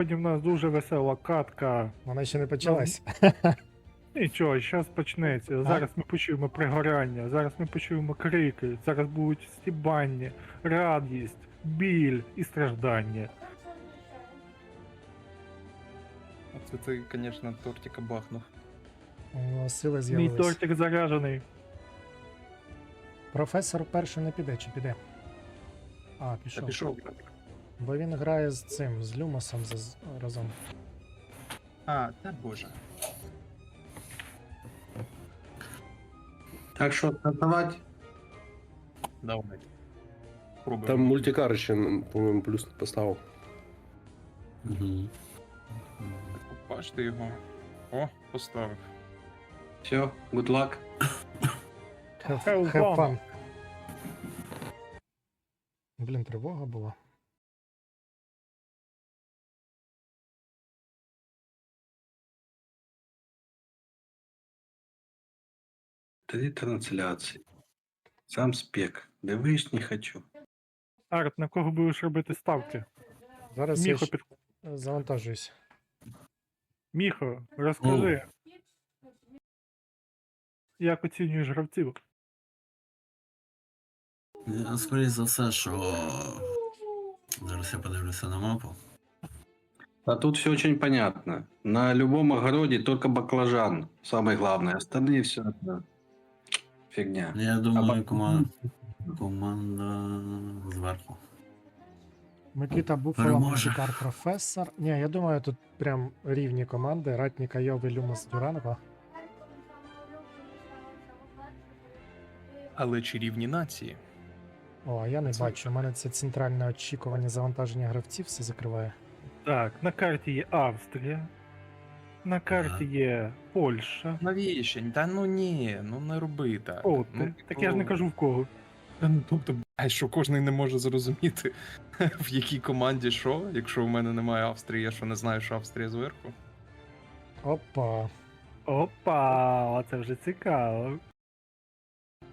Сьогодні в нас дуже весела катка. Вона ще не почалась. Нічого, зараз почнеться. Зараз ми почуємо пригорання, зараз ми почуємо крики, зараз будуть стібання, радість, біль і страждання. Оце ти, звісно, тортика бахнув. О, сили Мій тортик заряджений. Професор перший не піде, чи піде? А, Та пішов. пішов. Бо він грає з цим, з Люмосом за- разом. А, та боже. Так що стартовать? Давай. Пробуємо. Там мультикар ще, по-моєму, плюс не поставив. Угу. Бачите його. О, поставив. Все, good luck. Have, Have fun. Блін, тривога була. Три трансляції. Сам спек. Дивись, не хочу. Арт, на кого будеш робити ставки? Зараз я Міхо, щ- під... завантажуюсь. Міхо, розкажи. Як оцінюєш гравців? Я, Скоріше за все, що. Зараз я подивлюся на мапу. А тут все очень понятно. На любом огороде только баклажан. Самое главное. Остальные все это фигня. Я думаю, команда. Команда зверху. Микита Буфало, Переможе. Музикар, професор. Ні, я думаю, тут прям рівні команди. Ратні Кайови, Люмос, Дюранова. Але чи рівні нації? О, а я не Це- бачу. У мене це центральне очікування завантаження гравців все закриває. Так, на карті є Австрія, на карті є Польща. Навіщо? Та ну ні, ну не роби так. О, ну, ти- так я ж не типу, кажу в кого. Та ну, Тобто, блядь, що кожен не може зрозуміти, в якій команді що, якщо у мене немає Австрії, я що не знаю, що Австрія зверху. Опа. Опа, це вже цікаво.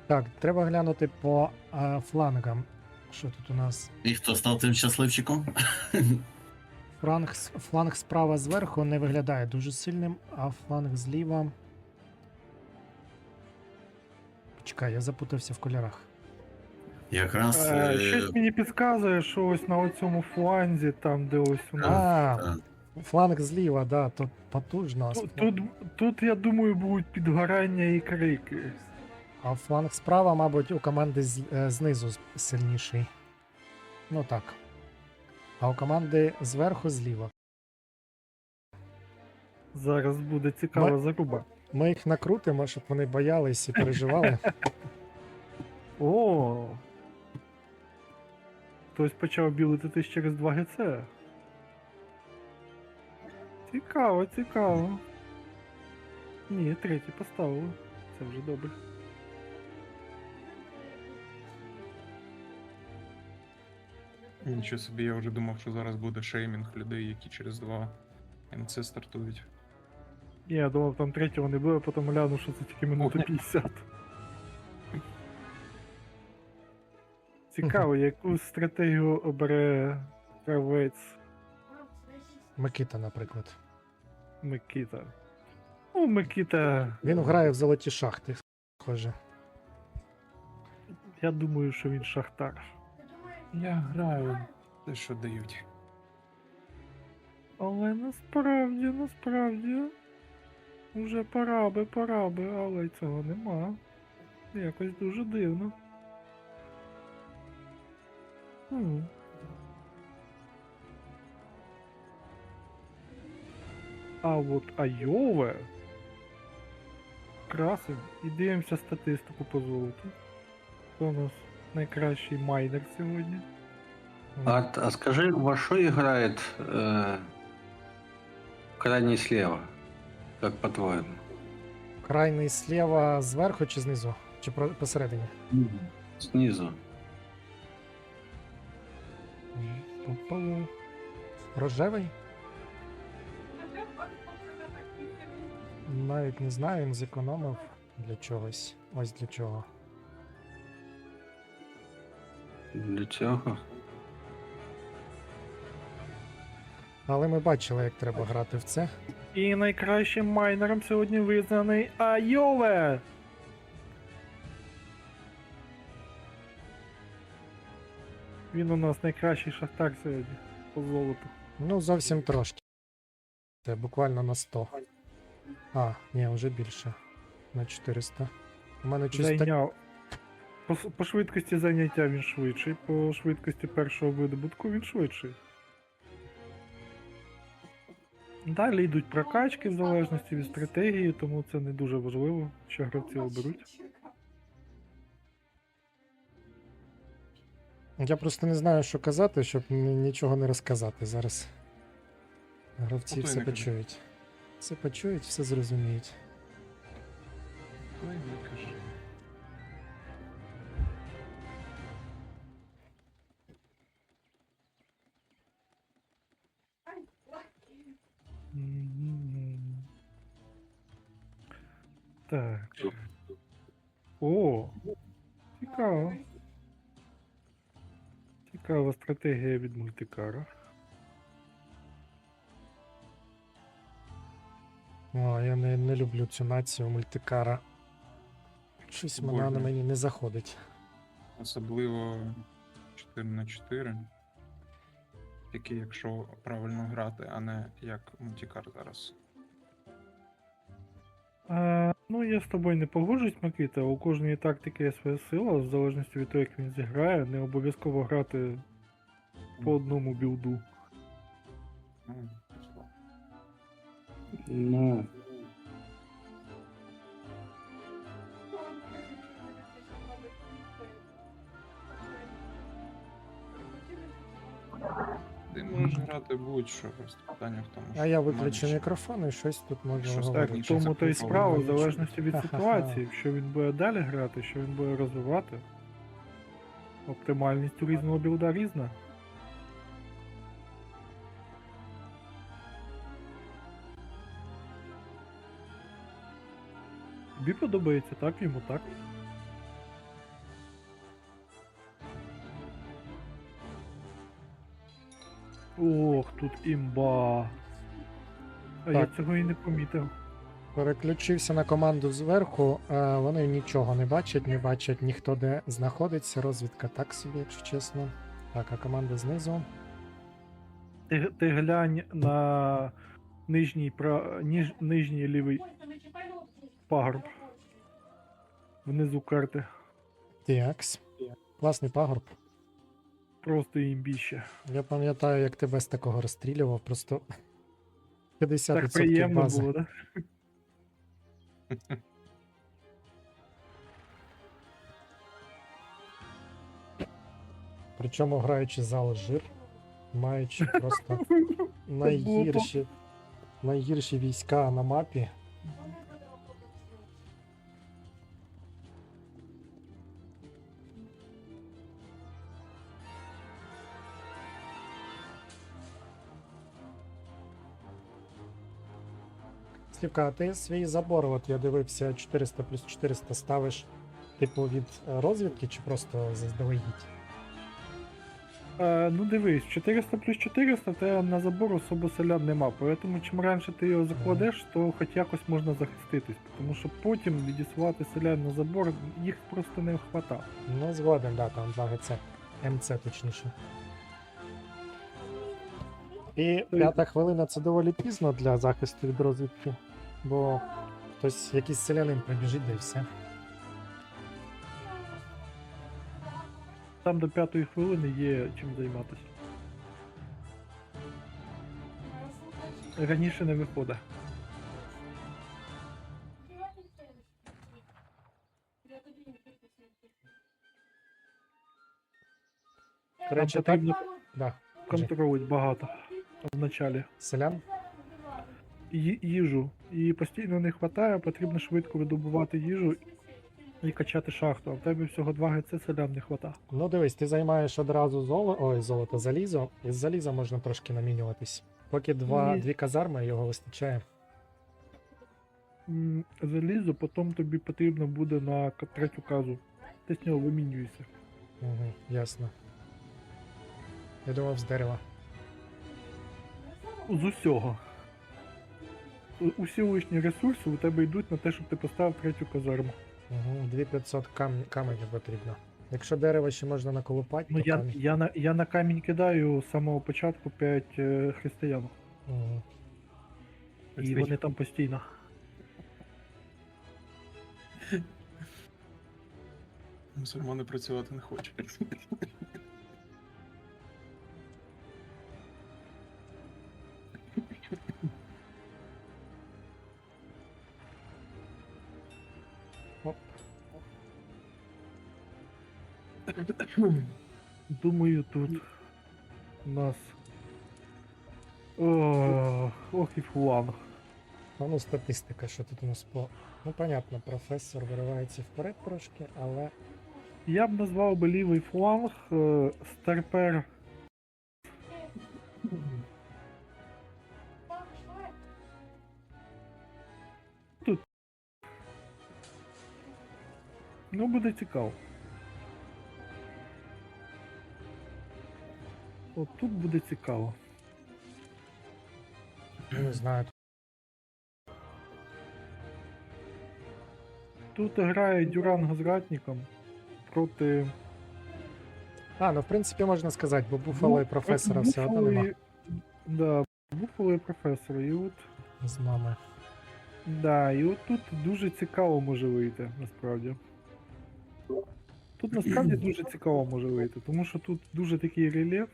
Так, треба глянути по а, флангам. Що тут у нас? І хто став тим щасливчиком? Фланг, фланг справа зверху не виглядає дуже сильним, а фланг зліва. Почекай, я запутався в кольорах. Якраз. Е, е, Щось мені підказує, що ось на оцьому фланзі, там, де ось у нас. А, фланг зліва, да, тут потужно. Тут, тут, тут, я думаю, будуть підгорання і крики. А фланг справа, мабуть, у команди з, е, знизу сильніший. Ну так. А у команди зверху зліва. Зараз буде цікава Ми- заруба. Ми їх накрутимо, щоб вони боялись і переживали. О. Хтось почав білитись через 2 ГЦ. Цікаво, цікаво. Ні, третій поставили. Це вже добре. Нічого собі, я вже думав, що зараз буде шеймінг людей, які через два МЦ стартують. Ні, я думав, там третього не буде, а потім гляну, що це тільки минута 50. Цікаво, яку стратегію обере гравець Микита, наприклад. Микита. Ну, Микита. Він грає в золоті шахти, схоже. Я думаю, що він шахтар. Я граю те, що дають. Але насправді, насправді. Уже пора би, пора би, але цього нема. Якось дуже дивно. Хм. А от Айове. Красень. І дивимося статистику по золоту. Хто у нас найкращий майнер сьогодні? Арт, а скажи, во что играет э, крайний слева? Как по-твоему? Крайний сліва зверху чи знизу? Чи про- посередині? Снизу. Пу-пу. Рожевий? Навіть не знаю, він зекономив для чогось. Ось для чого. Для чего? Але ми бачили, як треба грати в це. І найкращим майнером сьогодні визнаний Айове. Він у нас найкращий шахтар сьогодні по золоту. Ну, зовсім трошки. Це буквально на 100. А, ні, вже більше. На 400. У мене чисто. Зайняв. По, по швидкості заняття він швидший, по швидкості першого видобутку він швидший. Далі йдуть прокачки в залежності від стратегії, тому це не дуже важливо, що гравці оберуть. Я просто не знаю, що казати, щоб нічого не розказати зараз. Гравці Ото й все не кажи. почують. Все почують, все зрозуміють. Ой, не кажи. Так. О! Цікаво. Цікава стратегія від мультикара. О, я не, не люблю цю націю мультикара. Щось вона на мені не заходить. Особливо 4 на 4. Тільки якщо правильно грати, а не як мультикар зараз. А, ну, я з тобою не погоджуюсь, Микита. У кожної тактики є своя сила, в залежності від того, як він зіграє, не обов'язково грати по одному білду. Ну, пішло. Ти можеш грати будь-що, просто питання в тому, А я що виключу мікрофон і щось тут можна Щось Так, говорити. так, в тому то й це справа, в залежності від Ха-ха-ха. ситуації, що він буде далі грати, що він буде розвивати. Оптимальність у різного білда різна. Тобі подобається, так йому так. Ох, тут імба. А я Так. цього і не помітив. Переключився на команду зверху, е, вони нічого не бачать, не бачать ніхто де знаходиться. Розвідка так собі, якщо чесно. Так, а команда знизу. Ти, ти глянь на нижній, пра... ніж... нижній лівий пагорб. Внизу карти. Тіакс. Класний пагорб. Просто імбіще. Я пам'ятаю, як тебе з такого розстрілював, просто 50% Так приємно бази. було, так? Причому граючи за Алжир, маючи просто найгірші, найгірші війська на мапі. Слівка, а ти свій забор, от я дивився 400 плюс 400 ставиш, типу від е, розвідки чи просто заздалегідь? Е, ну дивись, 400 плюс 400 те на забор особо селян нема. Тому чим раніше ти його закладеш, то хоч якось можна захиститись. Тому що потім відіслати селян на забор їх просто не вхвата. Ну, згоден, да, там 2 ГЦ. МЦ точніше. І п'ята хвилина це доволі пізно для захисту від розвідки, бо хтось, якийсь селянин прибіжить, да і все. Там до п'ятої хвилини є чим займатися. Раніше не виходить. Речі, Нам так, потрібно да, багато в началі. селян. Їжу. Її постійно не вистачає, потрібно швидко видобувати їжу і качати шахту. А в тебе всього 2 ГЦ селян не вистачає. Ну дивись, ти займаєш одразу золо... Ой, золото, залізо, і з заліза можна трошки намінюватись. Поки два, Ні. дві казарми його вистачає. М, Залізо, потім тобі потрібно буде на к- третю казу. Ти з нього вимінюєшся. Угу, ясно. Я думав з дерева. з усього. У- Усі лишні ресурси у тебе йдуть на те, щоб ти поставив третю казарму. Угу, 2500 кам... каменів потрібно. Якщо дерево ще можна наколупати, Ну то я, камінь. я, на, я на камінь кидаю з самого початку 5 е, християн. Мгм. І вони там постійно. Мусульмани працювати не хочуть. Думаю, тут у нас. О, ох і фланг. А ну, статистика, що тут у нас по. Ну, понятно, професор виривається вперед трошки, але Я б назвав би лівий фланг е, старпер. Тут. Ну, буде цікаво. От тут буде цікаво. не знаю. Тут грає Дюранго з ратником проти. А, ну в принципі можна сказати, бо буфало і Ну, професора проти все одно Буффало нема і- Да, Буфало і професора. І от з нами. Да, і от тут дуже цікаво може вийти, насправді. Тут насправді дуже цікаво може вийти, тому що тут дуже такий рельєф,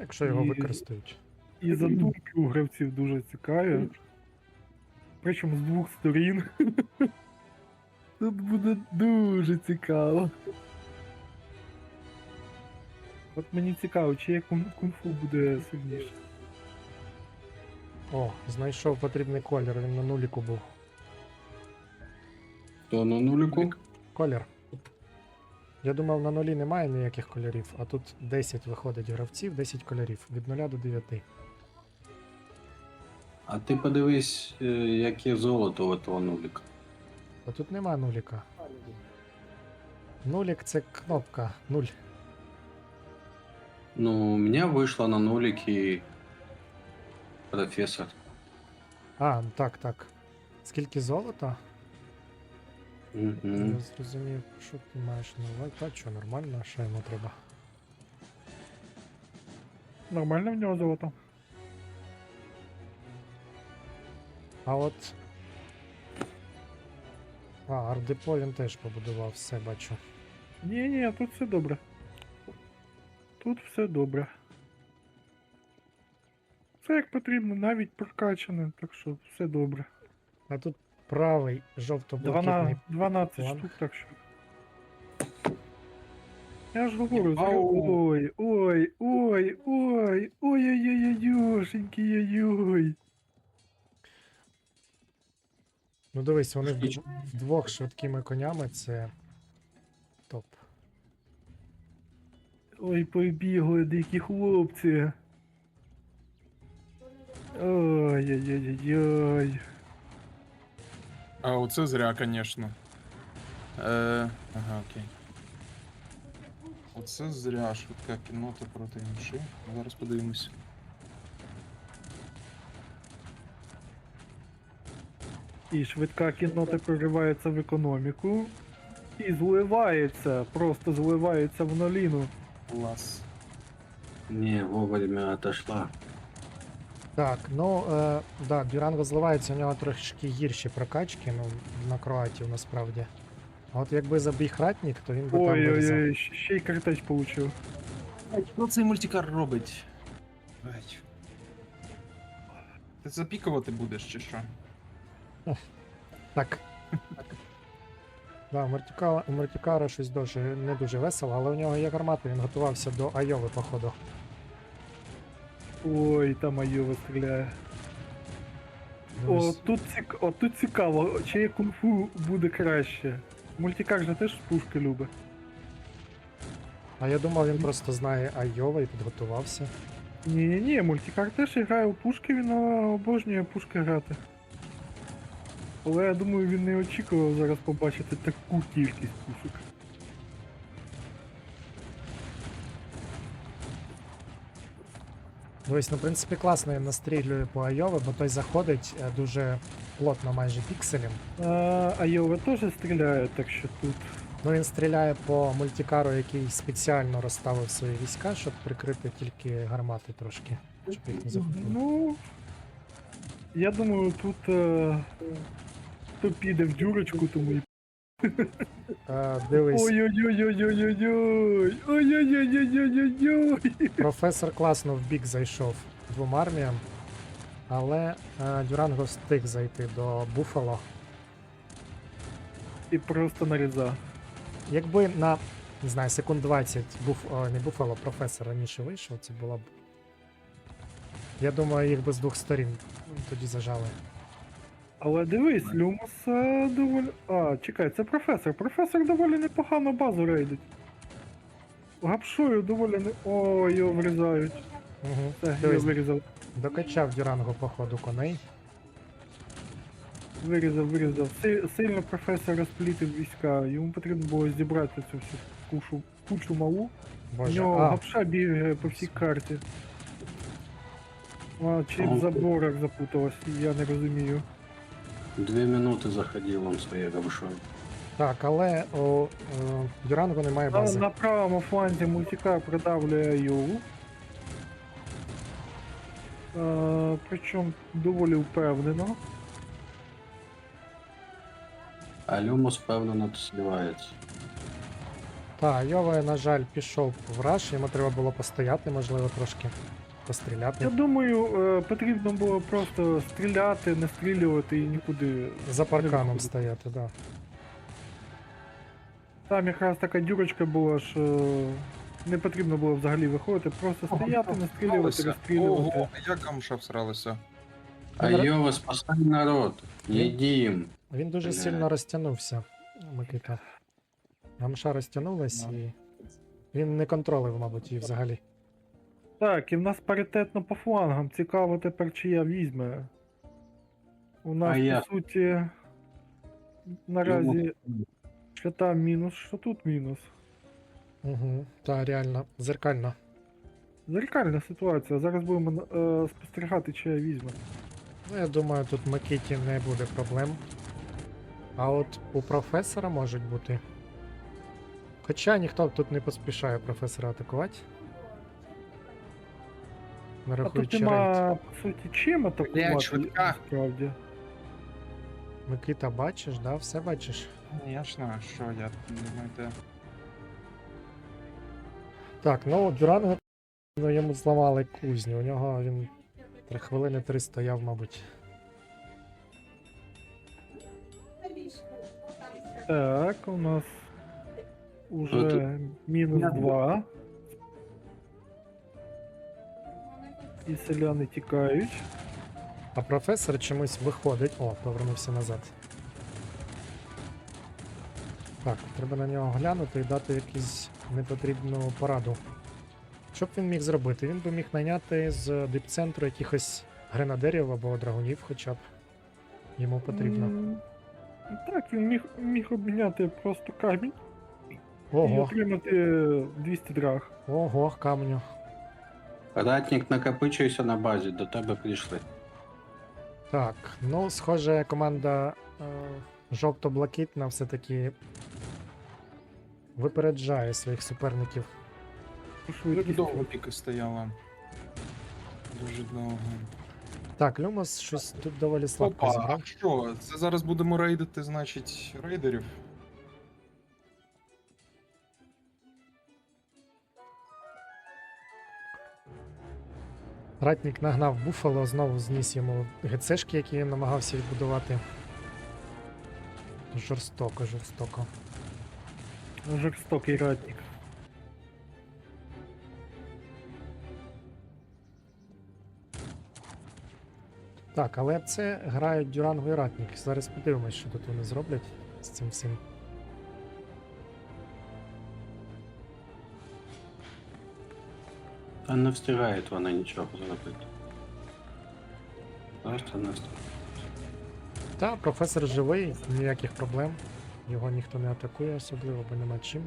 якщо його І- використають. і задумки у гравців дуже цікаві. Причому з двох сторін. Тут буде дуже цікаво. От мені цікаво, чи як кунг-фу буде сильніше. О, знайшов потрібний колір, він на нуліку був. То на нулику. Колір. Я думав, на нулі немає ніяких кольорів, а тут 10 виходить гравців, 10 кольорів від 0 до 9. А ти подивись, е, яке золото у того нулика. А тут нема нуліка. Нулік це кнопка 0. Ну, у меня вышло на нулике профессор. А, ну так, так. Скільки золота? Не зрозумів, що ти маєш на увазі. Та що, нормально, що йому треба. Нормально в нього золото. А от. А, ардепо він теж побудував, все бачу. Ні, ні, тут все добре. Тут все добре. Все як потрібно, навіть прокачане, так що все добре. А тут правий жовто-блакитний. 12, 12 план. штук, так що. Я ж говорю, Ау. ой, ой, ой, ой, ой-ой-ой-ой, ой, ой. Ну дивись, вони вд- вдвох швидкими конями це топ. Ой, побігли дикі хлопці. Ой-ой-ой-ой. А оце зря, звісно. Е, ага, окей. Оце зря швидка кіннота проти інших. Зараз подивимось. І швидка кіннота проривається в економіку. І зливається, просто зливається в нуліну. Клас. Не, вовремя отошла. Так, ну е, да, Дюранго зливається, у нього трошки гірші прокачки, ну, на кроатів насправді. А от якби забіг ратник, то він би там вирізав. Ой-ой-ой, ще й картеч получив. Що цей мультикар робить? Блять. Ти запікувати будеш чи що? Так. Да, у Мертюкара щось дуже не дуже весело, але у нього є гармата, він готувався до Айови, походу. Ой, там Айова стріляє. О, тут, цік... О, тут цікаво, чиє кунг-фу буде краще. Мультикар же теж пушки любить. А я думав, він просто знає Айова і підготувався. Ні, ні, ні, мультикар теж грає у пушки, він обожнює пушки грати. Але я думаю, він не очікував зараз побачити таку кількість пушок. Дивись, ну в принципі класно він настрілює по Айове, бо той заходить е, дуже плотно майже пікселем. А, а теж стріляє, так що тут. Ну він стріляє по мультикару, який спеціально розставив свої війська, щоб прикрити тільки гармати трошки. Щоб їх не захопили. Ну. Я думаю, тут. Е, хто піде в дюрочку, тому і. Е, дивись, Ой-ой-ой-ой-ой-ой-ой! Ой-ой-ой-ой-ой-ой! професор класно в бік зайшов двом арміям, але е, Дюранго встиг зайти до Буфало. І просто нарізав. Якби на не знаю, секунд 20 буф, о, не Буфало, професор раніше вийшов, це була б. Я думаю, їх би з двох сторін тоді зажали. Але дивись, Люмус е, доволі. А, чекай, це професор. Професор доволі непогано базу рейдить. Гапшою доволі не. О, його врізають. Угу. Все, його Дивись, вирізав. докачав Дюранго по ходу коней. Вирізав, вирізав. Си- Сильно професор розплітив війська. Йому потрібно було зібрати цю всю кушу, кучу малу. У Боже, нього а, гапша бігає по всій карті. А, чи в заборах запуталась, я не розумію. Две минуты заходил он своей говшой. так, але у е, Дюранго немає А бази. на правому фланзі мультикар продавлює Йову. Е, причому доволі впевнено. А Люмус, впевнено, сливается. Так, Йове, на жаль, пішов в раш, йому треба було постояти, можливо, трошки постріляти. Я думаю, е, потрібно було просто стріляти, не стрілювати і нікуди. За парканом стояти, да. Там якраз така дюрочка була, що не потрібно було взагалі виходити, просто стояти, не стрілювати, Всралися. розстрілювати. Ого, як камша всралася. А Йова, спасай народ. Им. Він дуже сильно розтягнувся, Микита. Амша розтягнулась і. Він не контролив, мабуть, її взагалі. Так, і в нас паритетно по флангам. Цікаво тепер, чи я візьме. У нас, А по я- суті, наразі що там мінус, що тут мінус. Угу. Та реально, зеркально. Зеркальна ситуація. Зараз будемо е, спостерігати, чи я візьме. Ну, я думаю, тут Микиті не буде проблем. А от у професора можуть бути. Хоча ніхто тут не поспішає професора атакувати. А тут рейд. нема, по суті, чим атакувати, швидка. насправді. Микита, бачиш, да? Все бачиш. Звісно, що я думаєте. Так, ну Дюранго ну, йому зламали кузню. У нього він 3 хвилини 3 стояв, мабуть. Так, у нас уже мінус 2. І селяни тікають. А професор чомусь виходить. О, повернувся назад. Так, треба на нього глянути і дати якусь непотрібну пораду. Що б він міг зробити? Він би міг найняти з дипцентру якихось гренадерів або драгунів хоча б. Йому потрібно. М, Так, він міг, міг обміняти просто камінь і Ого, отримати 200 драг. ого, камню. Ратник накопичується на базі, до тебе прийшли. Так, ну, схоже, команда е, жовто-блакитна все-таки випереджає своїх суперників. Як довго піка стояла. Дуже довго. Так, Люмос щось тут доволі слабко Опа, а що? Це зараз будемо рейдити, значить, рейдерів. Ратник нагнав Буфало, знову зніс йому ГЦшки, які він намагався відбудувати. Жорстоко, жорстоко. Жорстокий ратник. Так, але це грають Дюранго і Ратник. Зараз подивимось, що тут вони зроблять з цим всім. Та не встигає вона нічого зробити. Просто не встигає. Та, професор живий, ніяких проблем. Його ніхто не атакує, особливо, бо нема чим.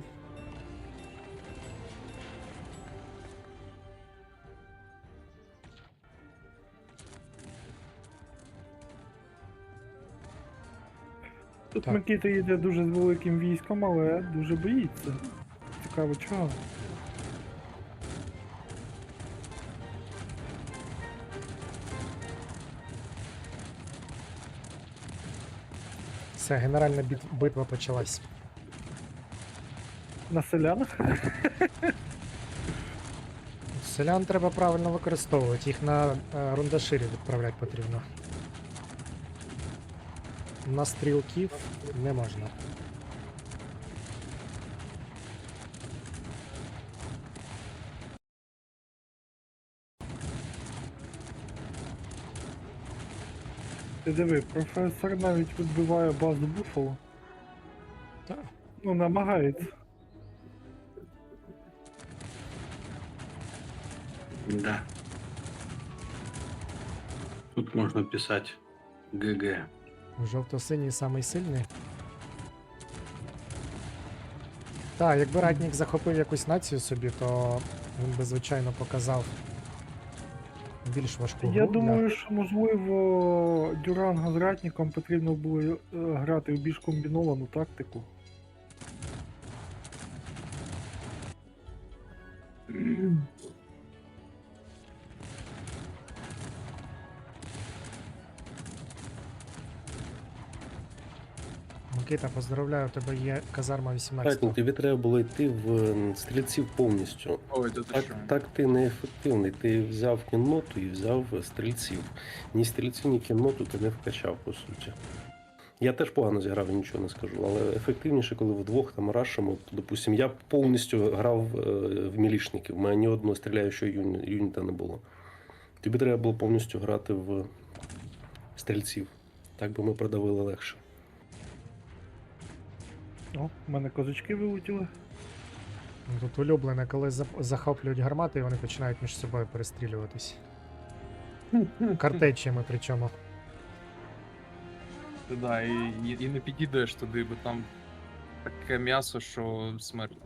Тут Так. Микита йде дуже з великим військом, але дуже боїться. Цікаво чого. Все, генеральна бит- битва почалась. На селянах? Селян треба правильно використовувати, їх на е, рундаширі відправляти потрібно. На стрілків не можна. Ти диви, професор навіть відбиває базу Буффало. Так. Ну, намагається. Да. Тут можно писать ГГ. Жовто-синій самий сильний. Так, якби Ратник захопив якусь націю собі, то він би, звичайно, показав більш важку гру. Я думаю, що можливо Дюранга з Ратніком потрібно було е, грати в більш комбіновану тактику. Микита, поздравляю, у тебе є казарма 18. Ратник, тобі треба було йти в стрільців повністю. Ой, то ти Так, що? так ти не ефективний. Ти взяв кінноту і взяв стрільців. Ні стрільців, ні кінноту ти не вкачав, по суті. Я теж погано зіграв, нічого не скажу, але ефективніше, коли вдвох там рашимо, то, допустим, я повністю грав е, в мілішників, у мене ні одного стріляючого юні, юніта не було. Тобі треба було повністю грати в стрільців. Так би ми продавили легше. О, в мене козачки вилетіли. Ну, Тут улюблене, коли за- захоплюють гармати, і вони починають між собою перестрілюватись. Картечами причому. Ти Да, і, і, і не підійдеш туди, бо там таке м'ясо, що смерть.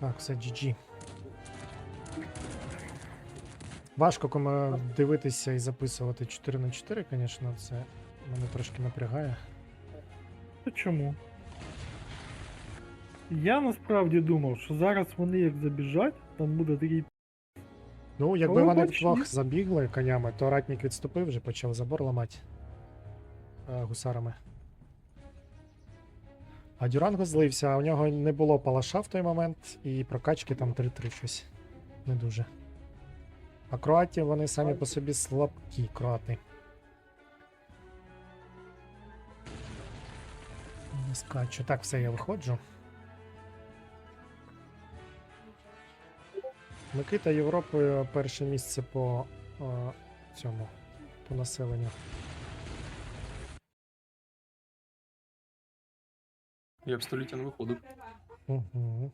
Так, все GG. Важко кому дивитися і записувати 4 на 4, звісно, це мене трошки напрягає. Чому? Я насправді думав, що зараз вони як забіжать, там буде такий Ну, якби О, вони бач, вдвох ні. забігли конями, то ратник відступив, вже почав забор ламати е, гусарами. А Дюранго злився, а у нього не було палаша в той момент, і прокачки там 3-3 щось. Не дуже. А кроаті вони самі по собі слабкі, кроати. Не скачу. Так, все, я виходжу. Микита Європою перше місце по е, цьому по населенню. Я в століття не виходив. Угу.